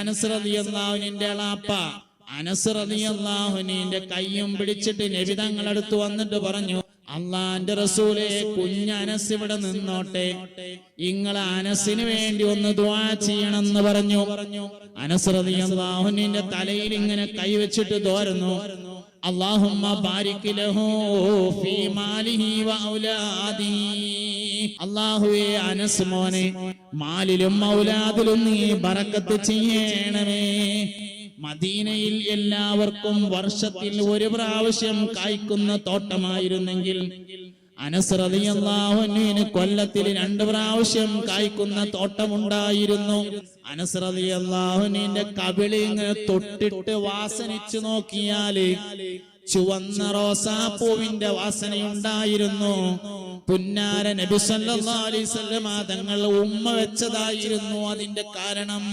അനസ്രതിയല്ലാവിനിന്റെ അളാപ്പ അനസ്രതിയല്ലാഹുനിന്റെ കയ്യും പിടിച്ചിട്ട് നബിതങ്ങളെടുത്ത് വന്നിട്ട് പറഞ്ഞു അള്ളാന്റെ റസൂലെ കുഞ്ഞ അനസ് ഇവിടെ നിന്നോട്ടെ. ഇങ്ങളെ അനസിന് വേണ്ടി ഒന്ന് ദ്വാ ചെയ്യണമെന്ന് പറഞ്ഞു. അനസ്രതി അള്ളാഹുനിന്റെ തലയിൽ ഇങ്ങനെ കൈവച്ചിട്ട് തോരുന്നു. അള്ളാഹുമ്മ ബാരിക്കിലഹോ ഫീ മാലിഹി വ അള്ളാഹുവേ അനസ് മോനെ മാലിലും മൗലാദിലും നീ ബറക്കത്ത് ചെയ്യണമേ. മദീനയിൽ എല്ലാവർക്കും വർഷത്തിൽ ഒരു പ്രാവശ്യം കായ്ക്കുന്ന തോട്ടമായിരുന്നെങ്കിൽ അനസ്രതിയല്ലാഹുവിന് കൊല്ലത്തിൽ രണ്ടു പ്രാവശ്യം കായ്ക്കുന്ന തോട്ടമുണ്ടായിരുന്നു. അനസ്രതിയല്ലാഹുവിന്റെ കവിളി ഇങ്ങനെ തൊട്ടിട്ട് വാസനിച്ചു നോക്കിയാൽ ചുവന്ന റോസാപ്പൂവിന്റെ വാസനയുണ്ടായിരുന്നു. പുന്നാര നബി സല്ലല്ലാഹു അലൈഹി വസല്ലമ തങ്ങൾ ഉമ്മ വെച്ചതായിരുന്നു അതിന്റെ കാരണം.